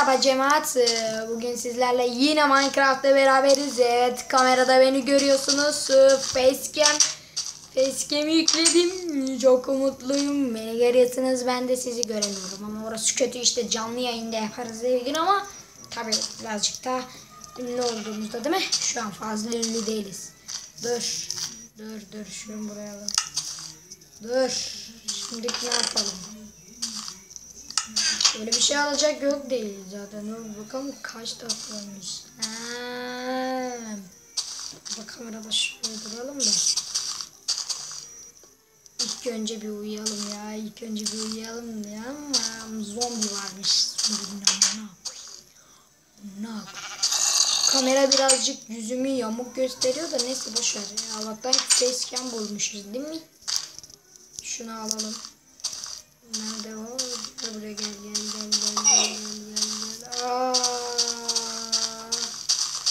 Merhaba cemaat. Ee, Bugün sizlerle yine Minecraft'ta beraberiz. Evet kamerada beni görüyorsunuz. Ee, Facecam. Facecam'i yükledim. Çok mutluyum. Beni görüyorsunuz. Ben de sizi göremiyorum. Ama orası kötü işte canlı yayında yaparız bir gün ama tabi birazcık daha ünlü olduğumuzda değil mi? Şu an fazla ünlü değiliz. Dur. Dur dur. Şunu buraya alalım. Dur. Şimdi ne yapalım? Öyle bir şey alacak yok değil zaten. Dur bakalım kaç dakikaymış. Ha. Bu kamerada şöyle duralım da. İlk önce bir uyuyalım ya. İlk önce bir uyuyalım ya. Ama zombi varmış. Zombinin amına koyayım. Kamera birazcık yüzümü yamuk gösteriyor da neyse boşver. Allah'tan facecam bulmuşuz değil mi? Şunu alalım. Nerede o? Gel buraya gel gel gel gel gel gel gel. Aa,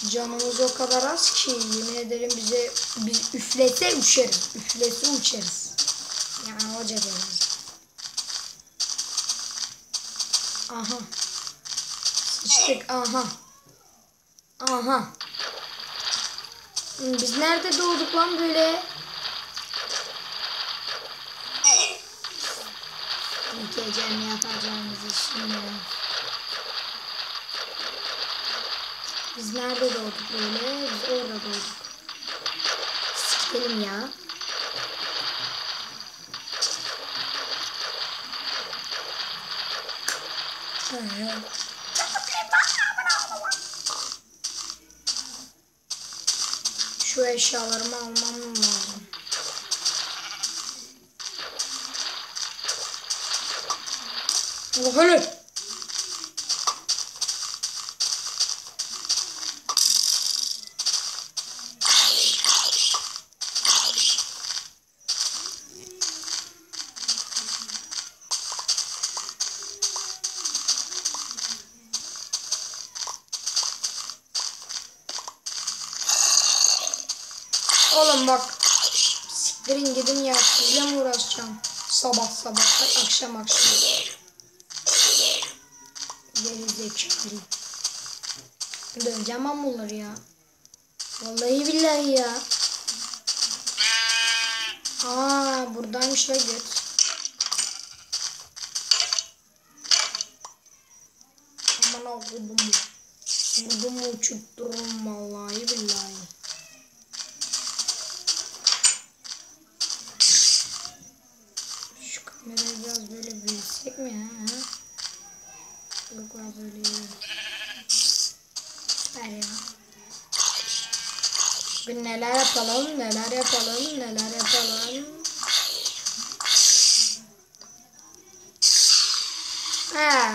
canımız o kadar az ki yemin ederim bize biz üflese uçarız. Üflese uçarız. Yani hoca deriz. Aha. Sıçtık aha. Aha. Biz nerede doğduk lan böyle? Gecem yapacağımızı şimdi. Biz nerede doğduk böyle? Biz orada doğduk. Sikelim ya. Şu eşyalarımı almam lazım. Oh hele. Oğlum bak. Siktirin gidin ya. Sizle mi uğraşacağım? Sabah sabah, akşam akşam. Geri zekalı. Döveceğim ben bunları ya. Vallahi billahi ya. Aa buradaymış la göt. Aman okudum. Vurdum uçuttururum vallahi billahi. Şu kamerayı biraz böyle büyütsek mi ya? ha? Yok var böyle iyi. Süper ya. Bugün neler yapalım, neler yapalım, neler yapalım. Ha,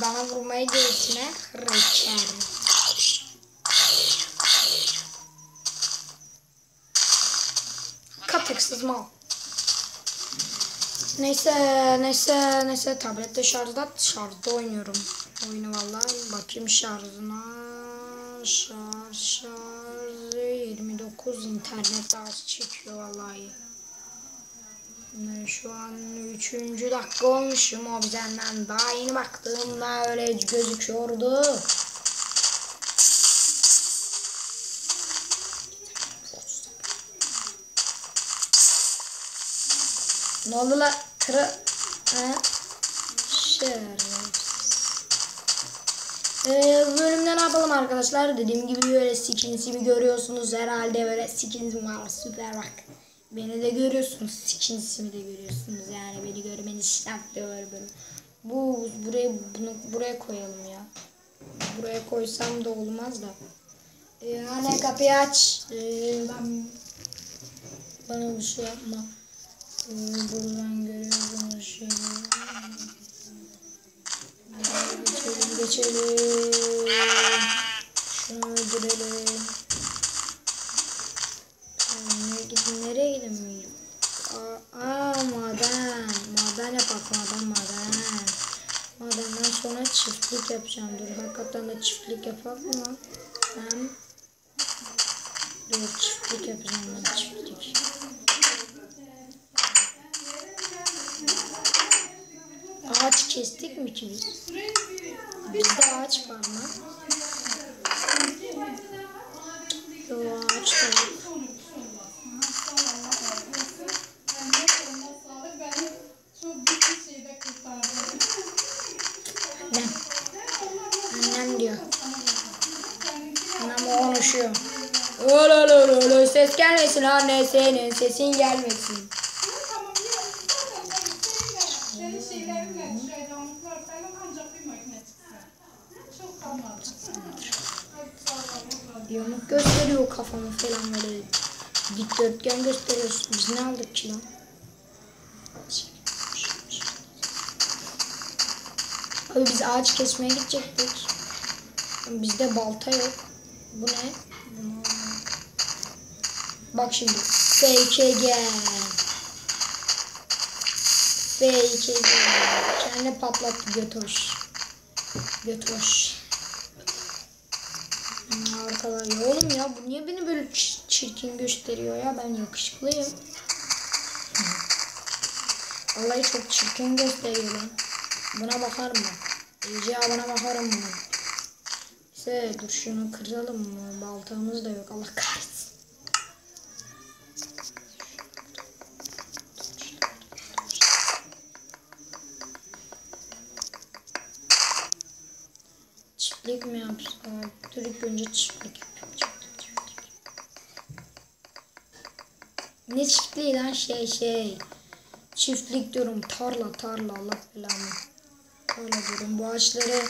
bana vurmayı göğsüne hırçar. Katıksız mal. Neyse neyse neyse tablette şarjda şarjda oynuyorum. Oyunu vallahi bakayım şarjına. Şarj şarj 29 internet az çekiyor vallahi. Şu an 3. dakika olmuşum o bizden daha yeni baktığımda öyle gözüküyordu. Ne oldu la? Kırı... Ha? Şerefsiz. Ee, bölümde ne yapalım arkadaşlar? Dediğim gibi böyle skinsimi görüyorsunuz. Herhalde böyle skinsim var. Süper bak. Beni de görüyorsunuz. Skinsimi de görüyorsunuz. Yani beni görmeniz şart diyor böyle. Bu buraya bunu buraya koyalım ya. Buraya koysam da olmaz da. Ee, anne kapıyı aç. Ee, ben bana bir şey yapma. Ee, Buradan görüyorsunuz şeyi. Geçelim. Şunu öldürelim. Nereye gidin nereye gidin? Aa, aa maden. Maden yapak maden maden. Madenden sonra çiftlik yapacağım. Dur hakikaten de çiftlik yapalım mı? Hem Dur çiftlik yapacağım ben çiftlik. Ağaç kestik mi ki biz? Ağaç ağaç var mı? Yo yok. Annem. Annem diyor. Annem konuşuyor. Öyle öyle öyle ses gelmesin anne senin sesin gelmesin. Yamuk gösteriyor kafamı falan böyle. Dikdörtgen gösteriyor. Biz ne aldık ki lan? Abi biz ağaç kesmeye gidecektik. Bizde balta yok. Bu ne? Bak şimdi. Fake again. Fake again. Kendi patlattı götoş. Götoş. Arkadan ya oğlum ya bu niye beni böyle çirkin gösteriyor ya ben yakışıklıyım. Vallahi çok çirkin gösteriyor lan. Buna bakar mı? İcabına bakarım mı? İşte dur şunu kıralım mı? Baltamız da yok Allah kahretsin. Çiftlik mi yapsak? İlk önce çiftlik. Ne çiftliği lan şey şey. Çiftlik diyorum tarla tarla Allah belamı. Tarla diyorum bu ağaçları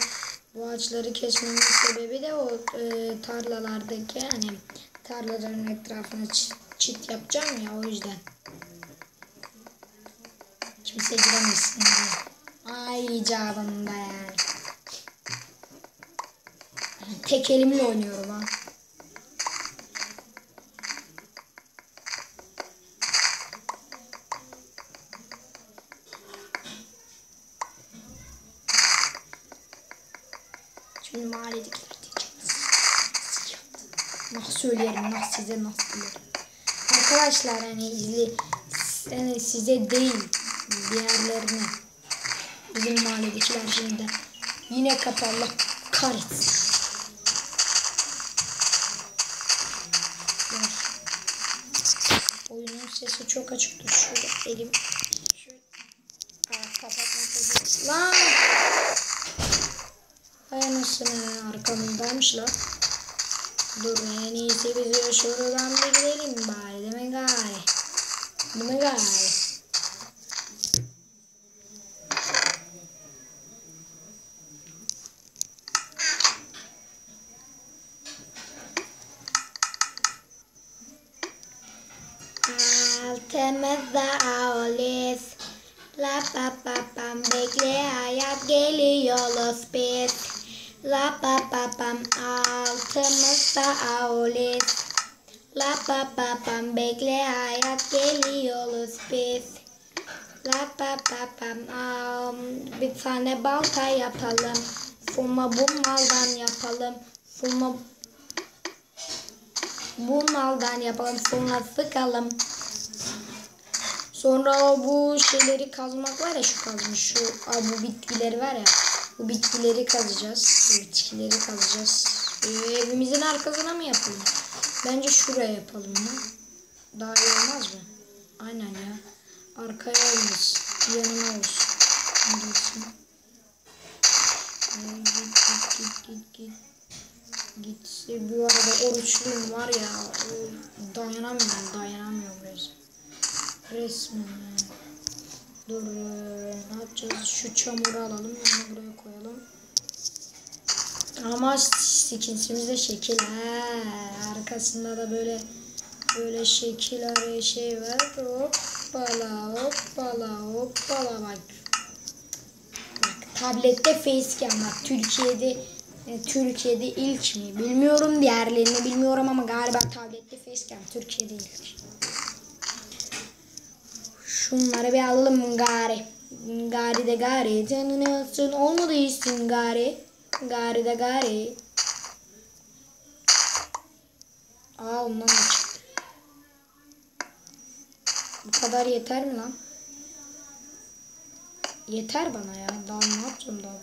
bu ağaçları kesmemin sebebi de o e, tarlalardaki hani tarlaların etrafına çit, çit yapacağım ya o yüzden. Kimse giremesin diye. Ay icabında yani. Tek elimle oynuyorum ha. Şimdi mahalledekiler diyecek. Nasıl söylerim, nasıl size nasıl söylerim. Arkadaşlar hani izli, yani size değil diğerlerine. Bizim mahalledekiler şimdi yine kapalı kahretsin. Sesi çok açık dur. Şöyle elim. Şöyle. Aa, kapatmak Lan! Hay anasını arkamızdaymış lan. Dur en iyisi biz şuradan bir gidelim bari mi gari? Mi gari? Altımızda ağlis La pa pa pam bekle hayat geliyoruz biz. La pa pa pam am, bir tane balta yapalım. Fuma bu maldan yapalım. Fuma bu maldan yapalım. Sonra sıkalım. Sonra bu şeyleri kazmak var ya şu kazmış şu aa, bu bitkileri var ya bu bitkileri kazacağız. Bu bitkileri kazacağız. Ee, evimizin arkasına mı yapalım? Bence şuraya yapalım mı? Daha iyi olmaz mı? Aynen ya. Arkaya olmaz. Yanına olsun. Olsun. Ee, Git git git git git. Gitse bu arada oruçluyum var ya. o- Dayanamıyorum dayanamıyorum resmen. Resmen. yani. Dur ee, ne yapacağız? Şu çamuru alalım. Onu buraya koyalım. Ama skinsimizde şekil. He, arkasında da böyle böyle şekil araya şey var. Hoppala hoppala hoppala bak. Bak tablette facecam bak Türkiye'de e, Türkiye'de ilk mi bilmiyorum diğerlerini bilmiyorum ama galiba tablette facecam Türkiye'de ilk. Şunları bir alalım gari. Gari de gari. Canını alsın. Olmadı isim gari. Gari de gari. Aa ondan da çıktı. Bu kadar yeter mi lan? Yeter bana ya. Daha ne yapacağım daha?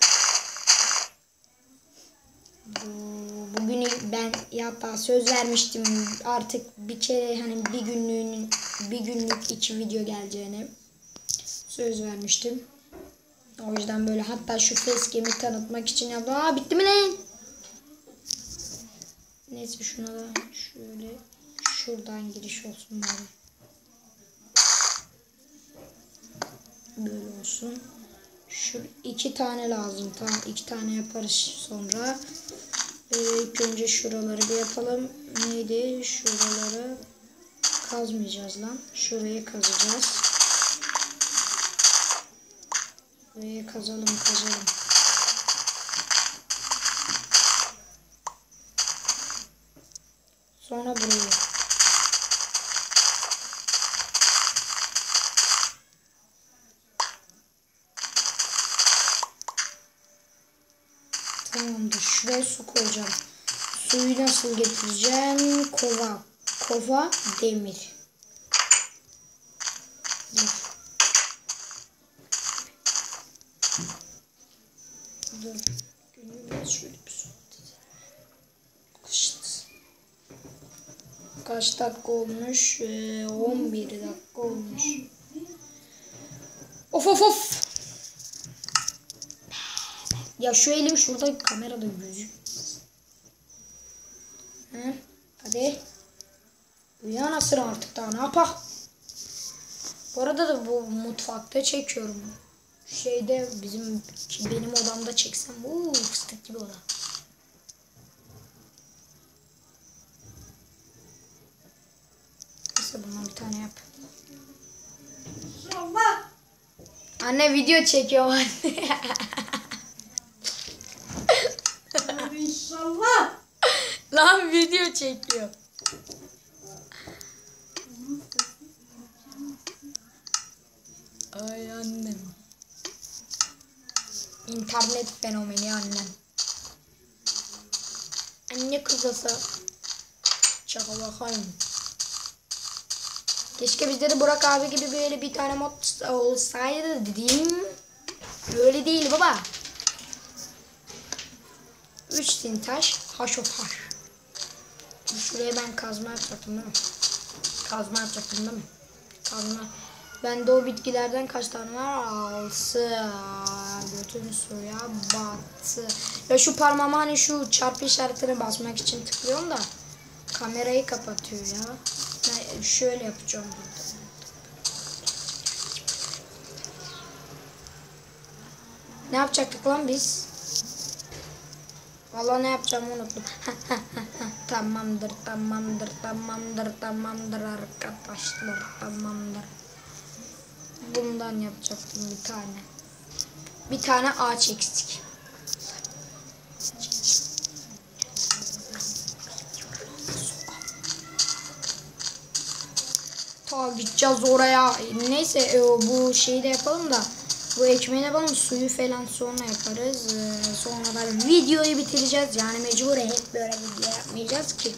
Bu- Bugün ben hatta söz vermiştim artık bir kere hani bir günlüğünün bir günlük iki video geleceğine söz vermiştim. O yüzden böyle hatta şu facecam'i tanıtmak için yaptım. Aa bitti mi lan? Neyse şuna da şöyle şuradan giriş olsun bari. Böyle olsun. Şu iki tane lazım. Tamam iki tane yaparız sonra. Ee, ilk önce şuraları bir yapalım. Neydi? Şuraları kazmayacağız lan. Şurayı kazacağız. Burayı kazalım kazalım. Sonra burayı. Tamamdır. Şuraya su koyacağım. Suyu nasıl getireceğim? Kova. Kova demir. Kaç dakika olmuş? Ee, 11 dakika olmuş. Of of of. Ya şu elim şurada kamerada gözük. He? Hadi. Uyan asır artık daha ne yapak? Bu arada da bu mutfakta çekiyorum. Şeyde bizim benim odamda çeksem uuu fıstık gibi oda. Tane yap. Anne video çekiyor anne. İnşallah. Lan video çekiyor. Ay annem. İnternet fenomeni annem. Anne kızası. Şaka bakayım. Keşke bizde de Burak abi gibi böyle bir tane mod olsaydı dediğim. Öyle değil baba. Üç sintaş haş of haş. Şuraya ben kazma yapacaktım değil mi? Kazma yapacaktım değil mi? Kazma. Bende o bitkilerden kaç tane var? Altı. Götünü suya battı. Ya şu parmağıma hani şu çarpı işaretine basmak için tıklıyorum da kamerayı kapatıyor ya. Şöyle yapacağım burada. Ne yapacaktık lan biz? Vallahi ne yapacağımı unuttum. tamamdır, tamamdır, tamamdır, tamamdır arkadaşlar, tamamdır. Bundan yapacaktım bir tane. Bir tane ağaç eksik. Ta gideceğiz oraya. Neyse e, bu şeyi de yapalım da bu ekmeği yapalım suyu falan sonra yaparız. Ee, sonra da videoyu bitireceğiz. Yani mecbur hep böyle video yapmayacağız ki.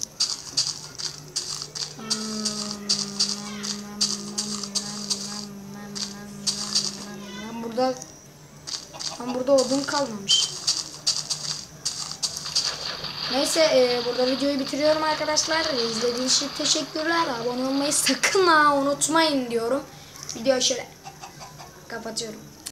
Ben burada ben burada odun kalmamış. Neyse e, burada videoyu bitiriyorum arkadaşlar. İzlediğiniz için teşekkürler. Abone olmayı sakın ha unutmayın diyorum. Video şöyle kapatıyorum.